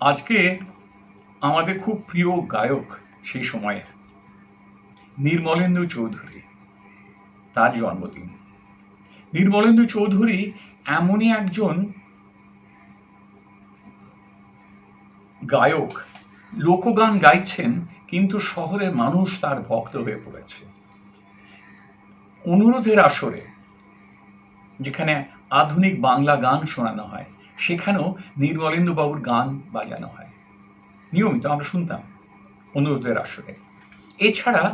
আজকে আমাদের খুব প্রিয় গায়ক সেই সময়ের নির্মলেন্দু চৌধুরী, তার জন্মদিন। নির্মলেন্দু চৌধুরী এমনই একজন গায়ক, লোকগান গাইছেন, কিন্তু শহরের মানুষ তার ভক্ত হয়ে পড়েছে। অনুরোধের আসরে, যেখানে আধুনিক বাংলা গান শোনানো হয় সেখানেও নির্মলেন্দু বাবুর গান বাজানো হয়। নিয়মিত আমরা শুনতাম অনুরোধের আসরে। এছাড়া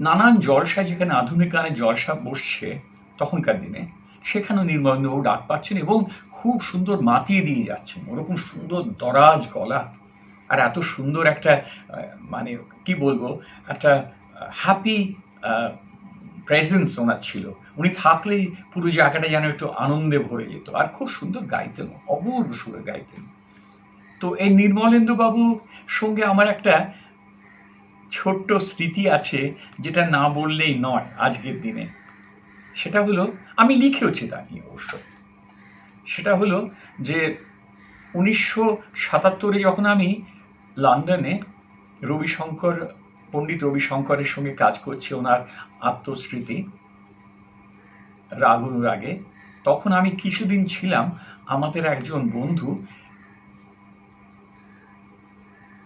নানান জলসায় যেখানে আধুনিক গানের জলসা বসছে তখনকার দিনে, সেখানেও নির্মলেন্দুবাবু ডাক পাচ্ছেন এবং খুব সুন্দর মাতিয়ে দিয়ে যাচ্ছেন। ওরকম সুন্দর দরাজ গলা। আর এত সুন্দর একটা মানে কি বলব? একটা হ্যাপি প্রেজেন্স ওনার ছিল। উনি থাকলেই পুরো জায়গাটা যেন একটু আনন্দে ভরে যেত। আর খুব সুন্দর গাইতেন, অপূর্ব সুরে গাইতেন। তো এই নির্মলেন্দু বাবুর সঙ্গে আমার একটা ছোট্ট স্মৃতি আছে, যেটা না বললেই নয় আজকের দিনে। সেটা হলো, আমি লিখেওছি তা নিয়ে অবশ্য। সেটা হলো যে, উনিশশো সাতাত্তরে যখন আমি লন্ডনে রবিশঙ্কর পণ্ডিত রবিশঙ্করের সঙ্গে কাজ করছি ওনার আত্মস্মৃতি আগে তখন আমি কিছুদিন ছিলাম আমাদের একজন বন্ধু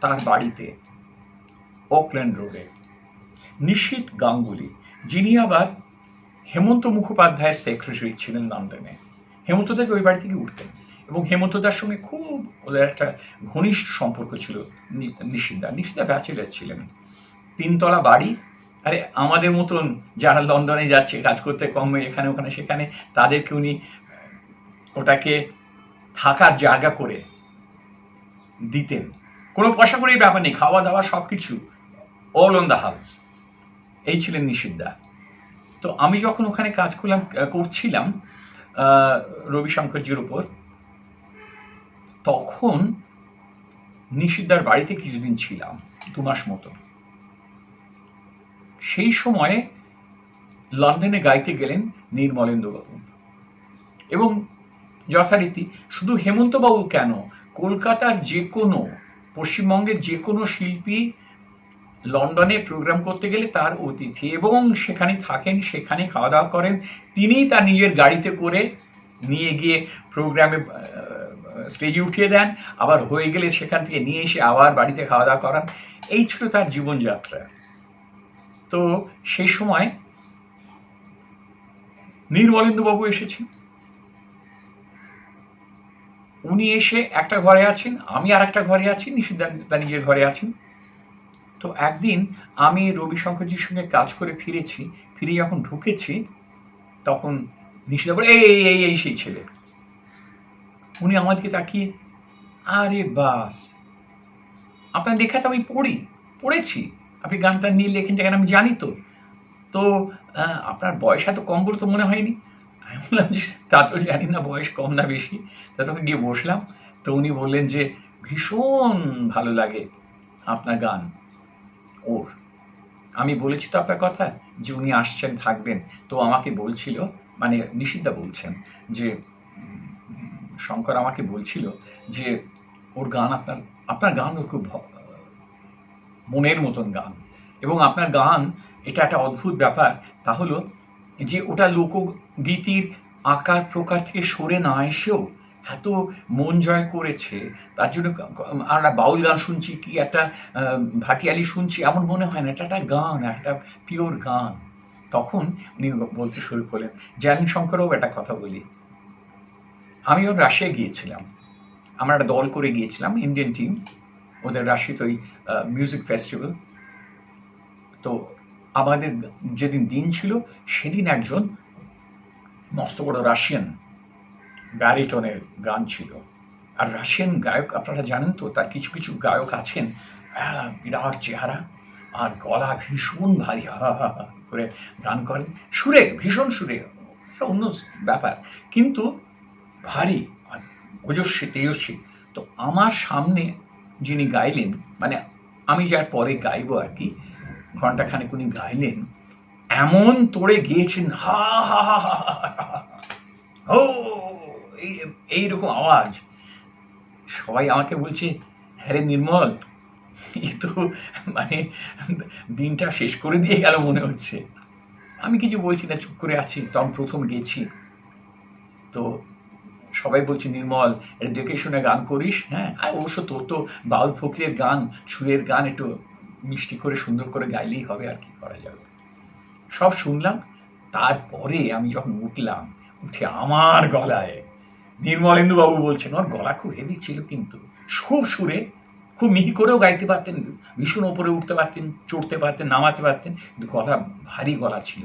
তার বাড়িতে ওকল্যান্ড রোডে নিশীত গাঙ্গুলি, যিনি আবার হেমন্ত মুখোপাধ্যায়ের সেক্রেটারি ছিলেন লন্ডনে। হেমন্ত দাকে ওই বাড়ি থেকে উঠতেন এবং হেমন্তদার সঙ্গে খুব ওদের একটা ঘনিষ্ঠ সম্পর্ক ছিল নিশিদা নিশিদা ব্যাচেলার ছিলেন। তিনতলা বাড়ি। আরে আমাদের মতন যারা লন্ডনে যাচ্ছে কাজ করতে কম এখানে ওখানে সেখানে তাদেরকে উনি ওটাকে থাকার জায়গা করে দিতেন। কোনো পয়সা করেই ব্যাপার নেই খাওয়া দাওয়া সব কিছু অল অন দ্য হাউস এই ছিলেন নিষিদ্ধা। তো আমি যখন ওখানে কাজ করলাম করছিলাম আহ, রবিশঙ্করজির উপর তখন নিষিদ্ধার বাড়িতে কিছুদিন ছিলাম দু মাস মতো সেই সময়ে লন্ডনে গাইতে গেলেন নির্মলেন্দুবাবু এবং যথারীতি, শুধু হেমন্তবাবু কেন? কলকাতার যে কোনো, পশ্চিমবঙ্গের যে কোনো শিল্পী লন্ডনে প্রোগ্রাম করতে গেলে তার অতিথি এবং সেখানে থাকেন, সেখানে খাওয়া দাওয়া করেন। তিনিই তার নিজের গাড়িতে করে নিয়ে গিয়ে প্রোগ্রামে স্টেজে উঠিয়ে দেন। আবার হয়ে গেলে সেখান থেকে নিয়ে এসে আবার বাড়িতে খাওয়া দাওয়া করান। এই ছিল তার জীবনযাত্রা। তো সেই সময় নির্মলেন্দুবাবু এসেছেন। উনি এসে একটা ঘরে আছেন, আমি আর একটা ঘরে আছি নিষিদ্ধা নিজের ঘরে আছেন। তো একদিন আমি রবিশঙ্করজির সঙ্গে কাজ করে ফিরেছি, ফিরে যখন ঢুকেছি, তখন নিষিদ্ধা বলে, এই এই এই সেই ছেলে। উনি আমাদেরকে তাকিয়ে, আরে বাস, আপনার লেখাটা আমি পড়ি, পড়েছি। আপনি গানটা নিয়ে লেখেন যেখানে আমি জানি তো। তো আপনার বয়স এত কম বলে তো মনে হয়নি। আমি বললাম যে, তা তো জানি না, বয়স কম না বেশি। তা তখন গিয়ে বসলাম। তো উনি বললেন যে, ভীষণ ভালো লাগে আপনার গান ওর। আমি বলেছি তো আপনার কথা যে, উনি আসছেন, থাকবেন। তো আমাকে বলছিল মানে নিষিদ্ধা বলছেন যে শঙ্কর আমাকে বলছিল যে, ওর গান আপনার আপনার গান ওর খুব মনের মতন গান। এবং আপনার গান, এটা একটা অদ্ভুত ব্যাপার। তা হলো যে ওটা লোকগীতির আকার প্রকার থেকে সরে না এসেও এত মন জয় করেছে। তার জন্য আমরা বাউল গান শুনছি কি একটা ভাটিয়ালি শুনছি, এমন মনে হয় না। এটা একটা গান, একটা পিওর গান। তখন উনি বলতে শুরু করলেন জানি শঙ্করও একটা কথা বলি। আমি ওর রাশিয়া গিয়েছিলাম, আমরা একটা দল করে গিয়েছিলাম, ইন্ডিয়ান টিম। ওদের রাশিয়াতে ওই মিউজিক ফেস্টিভ্যাল তো আমাদের যেদিন দিন ছিল, সেদিন একজন মস্ত বড় রাশিয়ান ব্যারিটনের গান ছিল। আর রাশিয়ান গায়ক, আপনারা জানেন তো, তার কিছু কিছু গায়ক আছেন বিরাট চেহারা আর গলা ভীষণ ভারী, হা হা করে গান করেন। সুরে, ভীষণ সুরে অন্য ব্যাপার। কিন্তু ভারী আর ওজস্বী, তেজস্বী। তো আমার সামনে যিনি গাইলেন মানে আমি যার পরে গাইবো আর কি ঘন্টাখানেক উনি গাইলেন, এমন তোড়ে গিয়েছেন, হা হা হা হা। ও, এই, এইরকম আওয়াজ। সবাই আমাকে বলছে হ্যারে নির্মল, এ তো মানে দিনটা শেষ করে দিয়ে গেল মনে হচ্ছে। আমি কিছু বলছি না, চুপ করে আছি তখন প্রথম গেছি। তো সবাই বলছে, নির্মল এটা দেখে শুনে গান করিস হ্যাঁ? আর অবশ্য তোর তো বাউল ফকিরের গান, সুরের গান একটু মিষ্টি করে, সুন্দর করে গাইলেই হবে আর কি করা যাবে। সব শুনলাম, তারপরে আমি যখন উঠলাম, উঠে আমার গলায় নির্মলেন্দু বাবু বলছেন, ওর গলা খুব হেভি ছিল কিন্তু। খুব সুরে, খুব মিহি করেও গাইতে পারতেন, ভীষণ ওপরে উঠতে পারতেন, চড়তে পারতেন, নামাতে পারতেন, কিন্তু গলা ভারী গলা ছিল।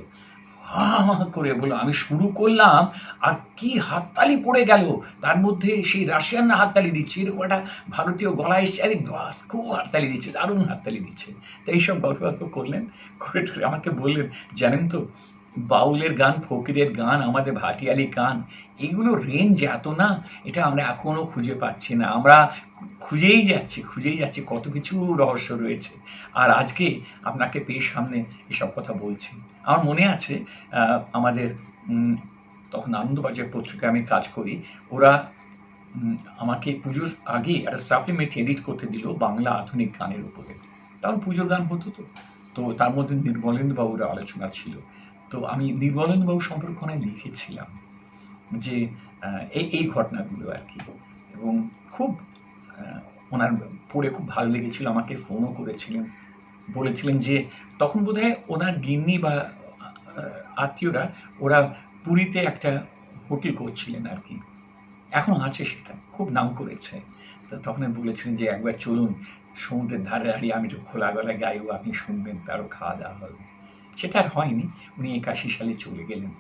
হা হা করে বলো আমি শুরু করলাম আর কি হাততালি পড়ে গেল? তার মধ্যে সেই রাশিয়ান না হাততালি দিচ্ছে, এরকম একটা ভারতীয় গলা এসছে, আরে বাস, খুব হাততালি দিচ্ছে, দারুণ হাততালি দিচ্ছে। তো এইসব গল্প গল্প করলেন, করে টরে আমাকে বললেন, জানেন তো বাউলের গান, ফকিরের গান, আমাদের ভাটিয়ালি গান, এগুলো রেঞ্জ এত না, এটা আমরা এখনও খুঁজে পাচ্ছি না। আমরা খুঁজেই যাচ্ছি খুঁজেই যাচ্ছি কত কিছু রহস্য রয়েছে। আর আজকে আপনাকে পেয়ে সামনে এসব কথা বলছি। আমার মনে আছে আমাদের তখন আনন্দবাজার পত্রিকায় আমি কাজ করি, ওরা আমাকে পুজোর আগে একটা সাপ্লিমেন্ট এডিট করতে দিল বাংলা আধুনিক গানের উপরে। তখন পুজোর গান হতো তো। তো তার মধ্যে নির্মলেন্দু বাবুর আলোচনা ছিল। তো আমি নির্মলেন্দু বাবু সম্পর্কে অনেক লিখেছিলাম যে এই এই ঘটনাগুলো আর কি। এবং খুব ওনার পড়ে খুব ভালো লেগেছিল, আমাকে ফোনও করেছিলেন। বলেছিলেন যে, তখন বোধহয় ওনার গিন্নি বা আত্মীয়রা ওরা পুরীতে একটা হোটেল করছিলেন আর কি। এখন আছে সেটা, খুব নাম করেছে। তো তখন বলেছিলেন যে, একবার চলুন, সমুদ্রের ধারে দাঁড়িয়ে আমি একটু খোলা গলায় গাইব, আপনি শুনবেন, তারও খাওয়া দাওয়া হবে। সেটা আর হয়নি। উনি একাশি সালে চলে গেলেন।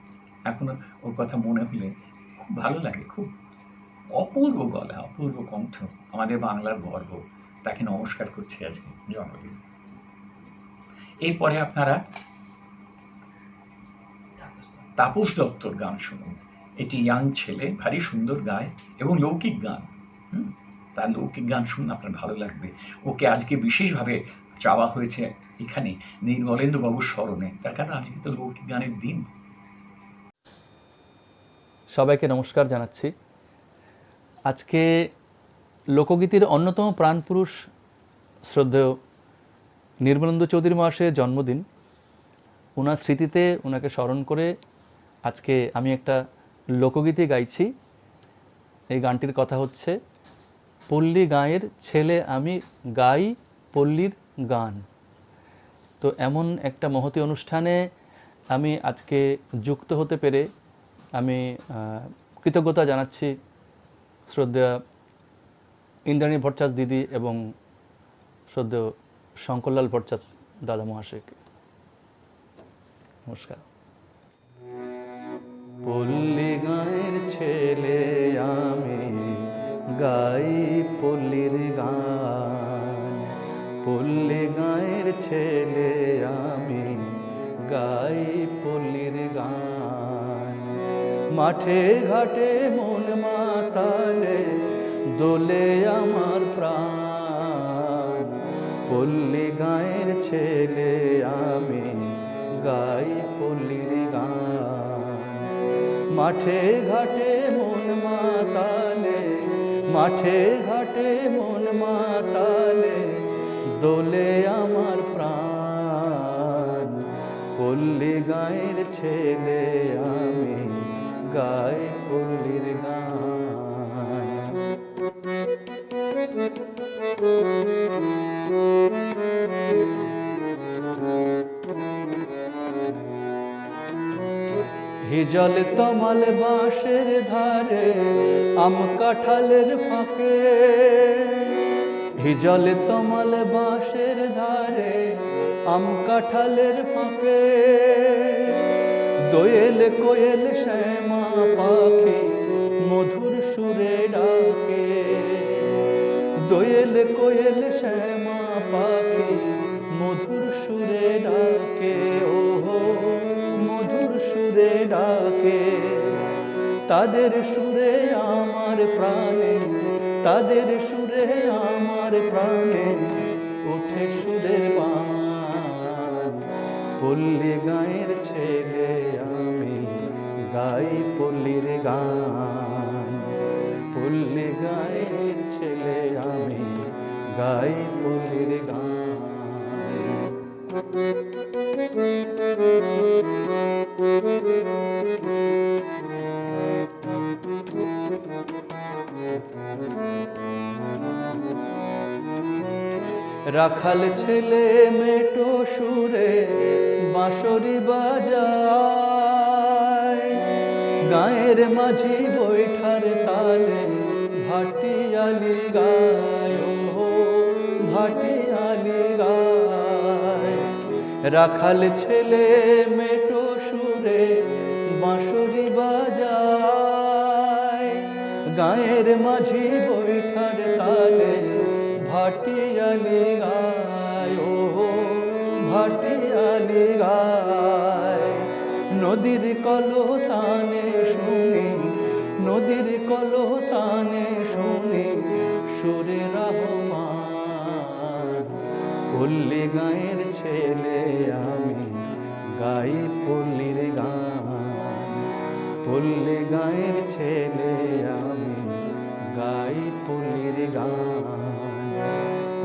এখনও ওর কথা মনে হলে খুব ভালো লাগে খুব অপূর্ব গলা অপূর্ব কণ্ঠ আমাদের বাংলার গর্ব। তাকে নমস্কার করছি আজকে জন্মদিন। এরপরে আপনারা তাপস দত্তর গান শুনুন। এটি ইয়াং ছেলে ভারী সুন্দর গায় এবং লৌকিক গান। হুম, তার লৌকিক গান শুনুন আপনার ভালো লাগবে। ওকে আজকে বিশেষভাবে চাওয়া হয়েছে এখানে নির্মলেন্দু বাবুর স্মরণে। তার কারণ আজকে তো লৌকিক গানের দিন। সবাইকে নমস্কার জানাচ্ছি। আজকে লোকগীতির অন্যতম প্রাণপুরুষ শ্রদ্ধেয় নির্মলেন্দু চৌধুরী মহাশয়ের জন্মদিন। ওনার স্মৃতিতে ওনাকে স্মরণ করে আজকে আমি একটা লোকগীতি গাইছি। এই গানটির কথা হচ্ছে, পল্লী গাঁয়ের ছেলে আমি গাই পল্লীর গান। তো এমন একটা মহতি অনুষ্ঠানে আমি আজকে যুক্ত হতে পেরে আমি কৃতজ্ঞতা জানাচ্ছি শ্রদ্ধা ইন্দ্রাণী ভট্টাচ দিদি এবং শ্রদ্ধেয় শঙ্করলাল ভট্টাচ দাদা মহাশয়কে। নমস্কার। পল্লী গায়ের ছেলে আমি, গাই ছেলে আমি গাই পল্লীর গান। মাঠে ঘাটে মন মাতালে দোলে আমার প্রাণ। পল্লী গায়ের ছেলে আমি গাই পল্লীর গান। মাঠে ঘাটে মন মাতালে, মাঠে ঘাটে মন মাতালে দোলে আমার গায়ের ছেলে আমি গাই পল্লীর গান। হিজল তমাল বাঁশের ধারে, আম কাঁঠালের ফাঁকে। হিজল তমাল বাঁশের ধারে আম কাঁঠালের ফাঁকে, দোয়েল কোয়েল শ্যামা পাখি মধুর সুরে ডাকে। দোয়েল কোয়েল শ্যামা পাখি মধুর সুরে ডাকে, ওহো, মধুর সুরে ডাকে। তাদের সুরে আমার প্রাণে, তাদের সুরে আমার প্রাণে উঠে সুরের বান পল্লি গায়ের ছেলে আমি গাই পল্লির গান। পল্লি গায়ের ছেলে আমি গাই পল্লির গান। রাখাল ছেলে মেটো সুরে বাঁশরি বাজায়। গায়ের মাঝি বৈঠার তালে ভাটিয়ালি গায়, ও ভাটিয়ালি গায়। রাখাল ছেলে মেটো সুরে বাঁশরি বাজায়। গায়ের মাঝি বৈঠার তালে ভাটিয়ালি গায়, ও ভাটিয়ালি গায়। নদীর কলহ তানে শুনি, নদীর কলহ তানে শুনি সুরে রহমান। পল্লী গায়ের ছেলে আমি, গাই পল্লীর গান। পল্লী গায়ের ছেলে আমি, গাই পল্লীর গান।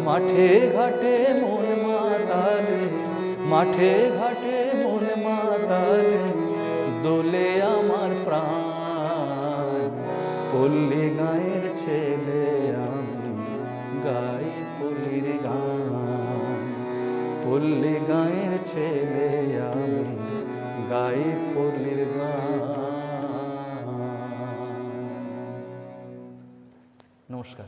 মাঠে ঘাটে মন মাতালে, মাঠে ঘাটে মন মাতালে, দোলে আমার প্রাণ। পল্লী গায়ের ছেলে আমি, গাই পল্লীর গান। পল্লী গায়ের ছেলে আমি, গাই পল্লীর গান। নমস্কার।